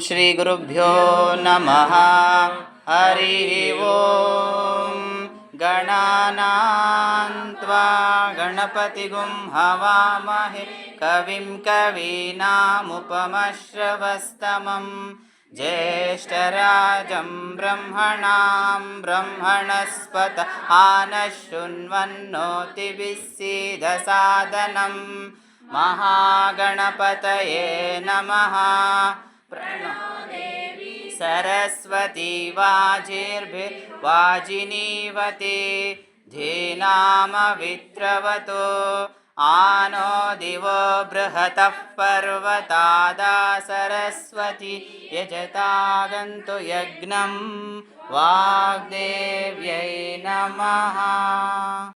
श्रीगुरुभ्यो नमः। हरिः ॐ गणानान्त्वा गणपतिगुं हवामहे। कविं कवीनामुपमश्रवस्तमं। ज्येष्ठराजं ब्रह्मणां ब्रह्मणस्पत शृण्वन्नोतिभिस्सीदसादनं महागणपतये नमः सरस्वती वाजिर्भिर्वाजिनीवते धीनामवित्रवतो आनो दिवो बृहतः पर्वतादा सरस्वती यजतागन्तु यज्ञं वाग्देव्यै नमः